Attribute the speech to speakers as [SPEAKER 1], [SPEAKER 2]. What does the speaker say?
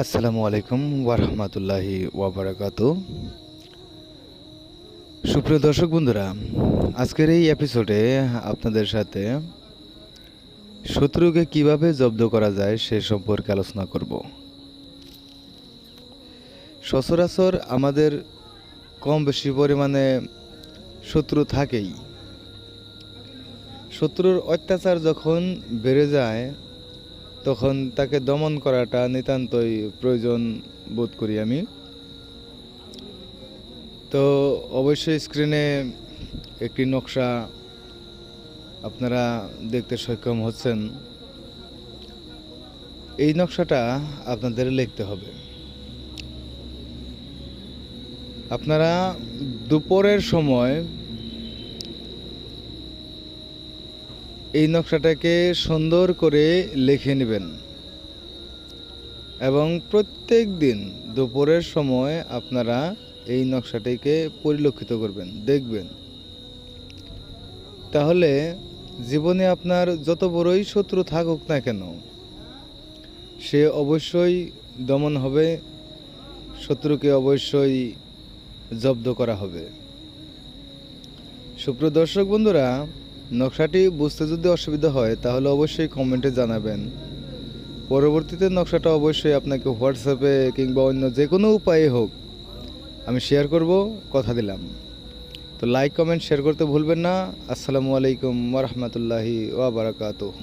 [SPEAKER 1] আসসালামু আলাইকুম ওয়ারহমাতুল্লাহি ওয়াবারাকাত। সুপ্রিয় দর্শক বন্ধুরা, আজকের এই এপিসোডে আপনাদের সাথে শত্রুকে কীভাবে জব্দ করা যায় সে সম্পর্কে আলোচনা করব। সচরাচর আমাদের কম বেশি পরিমাণে শত্রু থাকেই। শত্রুর অত্যাচার যখন বেড়ে যায় তখন তাকে দমন করাটা নিতান্তই প্রয়োজন বোধ করি আমি। তো অবশ্যই স্ক্রিনে একটি নকশা আপনারা দেখতে সক্ষম হচ্ছেন। এই নকশাটা আপনাদের লিখতে হবে। আপনারা দুপুরের সময় এই নকশাটাকে সুন্দর করে লিখে নেবেন। এবং প্রত্যেক দিন দুপুরের সময় আপনারা এই নকশাটিকে পরিলক্ষিত করবেন, দেখবেন। তাহলে জীবনে আপনার যত বড়ই শত্রু থাকুক না কেন, সে অবশ্যই দমন হবে, শত্রুকে অবশ্যই জব্দ করা হবে। সুপ্রিয় দর্শক বন্ধুরা নকশাটি বুঝতে যদি অসুবিধা হয়, তাহলে অবশ্যই কমেন্টে জানাবেন। পরবর্তীতে নকশাটা অবশ্যই আপনাকে হোয়াটসঅ্যাপে কিংবা অন্য যে কোনো উপায়ে হোক, আমি শেয়ার করব, কথা দিলাম। তো লাইক কমেন্ট শেয়ার করতে ভুলবেন না। আসসালামু আলাইকুম ওরহমতুল্লাহি ওয়াবারাকাতুহ